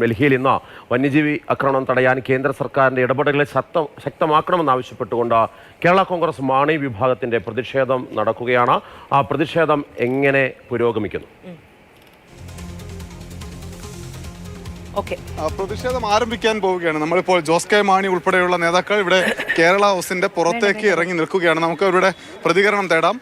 ഡൽഹിയിൽ ഇന്ന് വന്യജീവി ആക്രമണം തടയാൻ കേന്ദ്ര സർക്കാരിന്റെ ഇടപെടലുകളെ ശക്ത ശക്തമാക്കണമെന്നാവശ്യപ്പെട്ടുകൊണ്ട് കേരള കോൺഗ്രസ് മാണി വിഭാഗത്തിന്റെ പ്രതിഷേധം നടക്കുകയാണ്. ആ പ്രതിഷേധം എങ്ങനെ പുരോഗമിക്കുന്നു? ഓക്കെ. ആ, പ്രതിഷേധം ആരംഭിക്കാൻ പോവുകയാണ്. നമ്മളിപ്പോൾ ജോസ് കെ മാണി ഉൾപ്പെടെയുള്ള നേതാക്കൾ ഇവിടെ കേരള ഹൗസിന്റെ പുറത്തേക്ക് ഇറങ്ങി നിൽക്കുകയാണ്. നമുക്ക് അവരുടെ പ്രതികരണം തേടാം.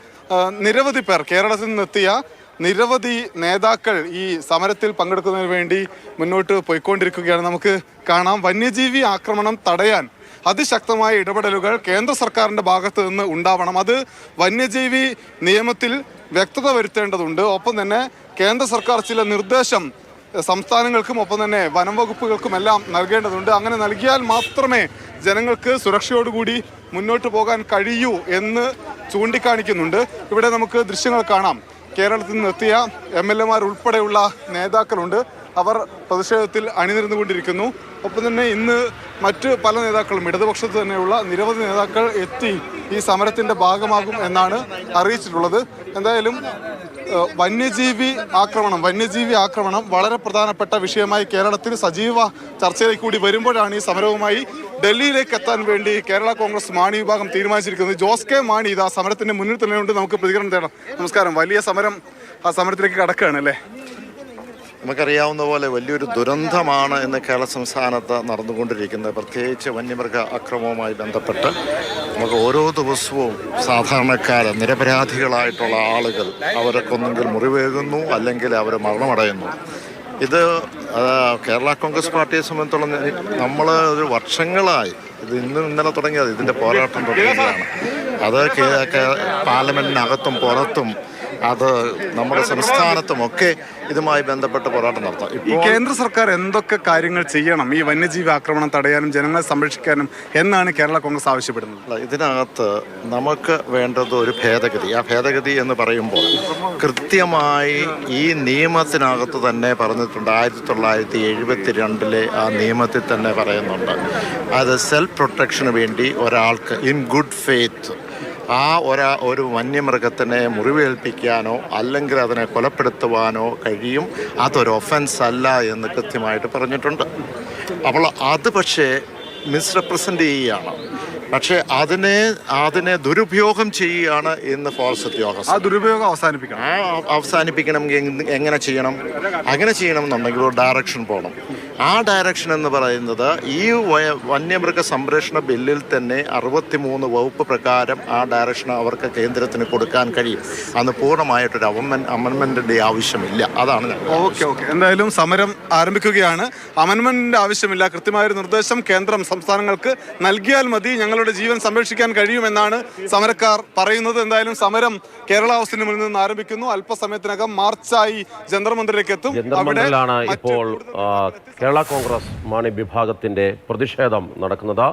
നിരവധി പേർ കേരളത്തിൽ നിന്നെത്തിയ നിരവധി നേതാക്കൾ ഈ സമരത്തിൽ പങ്കെടുക്കുന്നതിന് വേണ്ടി മുന്നോട്ട് പോയിക്കൊണ്ടിരിക്കുകയാണ്. നമുക്ക് കാണാം. വന്യജീവി ആക്രമണം തടയാൻ അതിശക്തമായ ഇടപെടലുകൾ കേന്ദ്ര സർക്കാരിന്റെ ഭാഗത്ത് നിന്ന് ഉണ്ടാവണം. അത് വന്യജീവി നിയമത്തിൽ വ്യക്തത വരുത്തേണ്ടതുണ്ട്. ഒപ്പം തന്നെ കേന്ദ്ര സർക്കാർ ചില നിർദ്ദേശം സംസ്ഥാനങ്ങൾക്കും ഒപ്പം തന്നെ വനം വകുപ്പുകൾക്കും എല്ലാം നൽകേണ്ടതുണ്ട്. അങ്ങനെ നൽകിയാൽ മാത്രമേ ജനങ്ങൾക്ക് സുരക്ഷയോടുകൂടി മുന്നോട്ട് പോകാൻ കഴിയൂ എന്ന് ചൂണ്ടിക്കാണിക്കുന്നുണ്ട്. ഇവിടെ നമുക്ക് ദൃശ്യങ്ങൾ കാണാം. കേരളത്തിൽ നിന്ന് എത്തിയ എം എൽ എമാർ ഉൾപ്പെടെയുള്ള നേതാക്കളുണ്ട്. അവർ പ്രതിഷേധത്തിൽ അണിനിരന്നുകൊണ്ടിരിക്കുന്നു. ഒപ്പം തന്നെ ഇന്ന് മറ്റ് പല നേതാക്കളും ഇടതുപക്ഷത്ത് തന്നെയുള്ള നിരവധി നേതാക്കൾ എത്തി ഈ സമരത്തിന്റെ ഭാഗമാകും എന്നാണ് അറിയിച്ചിട്ടുള്ളത്. എന്തായാലും വന്യജീവി ആക്രമണം വന്യജീവി ആക്രമണം വളരെ പ്രധാനപ്പെട്ട വിഷയമായി കേരളത്തിൽ സജീവ ചർച്ചയിലേക്ക് കൂടി വരുമ്പോഴാണ് ഈ സമരവുമായി ഡൽഹിയിലേക്ക് എത്താൻ വേണ്ടി കേരള കോൺഗ്രസ് മാണി വിഭാഗം തീരുമാനിച്ചിരിക്കുന്നത്. ജോസ് കെ മാണി ഇതാ സമരത്തിന്റെ മുന്നിൽ തന്നെയുണ്ട്. നമുക്ക് പ്രതികരണം തേടാം. നമസ്കാരം. വലിയ സമരം ആ സമരത്തിലേക്ക് കടക്കുകയാണ് അല്ലേ നമുക്കറിയാവുന്ന പോലെ വലിയൊരു ദുരന്തമാണ് ഇന്ന് കേരള സംസ്ഥാനത്ത് നടന്നുകൊണ്ടിരിക്കുന്നത്. പ്രത്യേകിച്ച് വന്യമൃഗ അക്രമവുമായി ബന്ധപ്പെട്ട് നമുക്ക് ഓരോ ദിവസവും സാധാരണക്കാർ നിരപരാധികളായിട്ടുള്ള ആളുകൾ അവരൊക്കെ ഒന്നെങ്കിൽ മുറിവേകുന്നു അല്ലെങ്കിൽ അവർ മരണമടയുന്നു. ഇത് കേരള കോൺഗ്രസ് പാർട്ടിയെ സംബന്ധിച്ചോളം നമ്മൾ ഒരു വർഷങ്ങളായി ഇത് ഇന്നും ഇന്നലെ തുടങ്ങിയത് ഇതിന്റെ പോരാട്ടം തുടങ്ങിയതാണ് അത് പാർലമെന്റിനകത്തും പുറത്തും അത് നമ്മുടെ സംസ്ഥാനത്തുമൊക്കെ ഇതുമായി ബന്ധപ്പെട്ട് പോരാട്ടം നടത്താം. ഈ കേന്ദ്ര സർക്കാർ എന്തൊക്കെ കാര്യങ്ങൾ ചെയ്യണം? ഈ വന്യജീവി ആക്രമണം തടയാനും ജനങ്ങളെ സംരക്ഷിക്കാനും എന്നാണ് കേരള കോൺഗ്രസ് ആവശ്യപ്പെടുന്നത്? ഇതിനകത്ത് നമുക്ക് വേണ്ടത് ഒരു ഭേദഗതി. ആ ഭേദഗതി എന്ന് പറയുമ്പോൾ കൃത്യമായി ഈ നിയമത്തിനകത്ത് തന്നെ പറഞ്ഞിട്ടുണ്ട്. ആയിരത്തി തൊള്ളായിരത്തി എഴുപത്തി രണ്ടിലെ ആ നിയമത്തിൽ തന്നെ പറയുന്നുണ്ട്. അത് സെൽഫ് പ്രൊട്ടക്ഷന് വേണ്ടി ഒരാൾക്ക് ഇൻ ഗുഡ് ഫെയ്ത്ത് ആ ഒരാ ഒരു വന്യമൃഗത്തിനെ മുറിവേൽപ്പിക്കാനോ അല്ലെങ്കിൽ അതിനെ കൊലപ്പെടുത്തുവാനോ കഴിയും. അതൊരു ഒഫൻസ് അല്ല എന്ന് കൃത്യമായിട്ട് പറഞ്ഞിട്ടുണ്ട്. അപ്പോൾ അത് പക്ഷേ മിസ്റെപ്രസെന്റ് ചെയ്യുകയാണ്. പക്ഷേ അതിനെ അതിനെ ദുരുപയോഗം ചെയ്യുകയാണ് ഇന്ന് ഫോറസ്റ്റ് ആ ദുരുപയോഗം അവസാനിപ്പിക്കണം. ആ അവസാനിപ്പിക്കണമെങ്കിൽ എങ്ങനെ ചെയ്യണം? അങ്ങനെ ചെയ്യണമെന്നുണ്ടെങ്കിൽ ഒരു ഡയറക്ഷൻ പോകണം ആ ഡയറക്ഷൻ എന്ന് പറയുന്നത് ഈ വന്യമൃഗ സംരക്ഷണ ബില്ലിൽ തന്നെ അറുപത്തിമൂന്ന് വകുപ്പ് പ്രകാരം ആ ഡയറക്ഷൻ അവർക്ക് കേന്ദ്രത്തിന് കൊടുക്കാൻ കഴിയും. അന്ന് പൂർണമായിട്ടൊരു അവമൻ അമൻമെന്റിന്റെ ആവശ്യമില്ല. അതാണ് ഞങ്ങൾ ഓക്കെ ഓക്കെ. എന്തായാലും സമരം ആരംഭിക്കുകയാണ്. അമൻമെന്റിന്റെ ആവശ്യമില്ല. കൃത്യമായ ഒരു നിർദ്ദേശം കേന്ദ്രം സംസ്ഥാനങ്ങൾക്ക് നൽകിയാൽ മതി. ഞങ്ങളുടെ ജീവൻ സംരക്ഷിക്കാൻ കഴിയുമെന്നാണ് സമരക്കാർ പറയുന്നത്. എന്തായാലും സമരം കേരള ഹൗസിന് മുന്നിൽ നിന്ന് ആരംഭിക്കുന്നു. അല്പസമയത്തിനകം മാർച്ചായി ജന്തർ മന്ദിരിലേക്ക് എത്തും. അവിടെ ഇപ്പോൾ കേരള കോൺഗ്രസ് മാണി വിഭാഗത്തിന്റെ പ്രതിഷേധം നടക്കുന്നത്.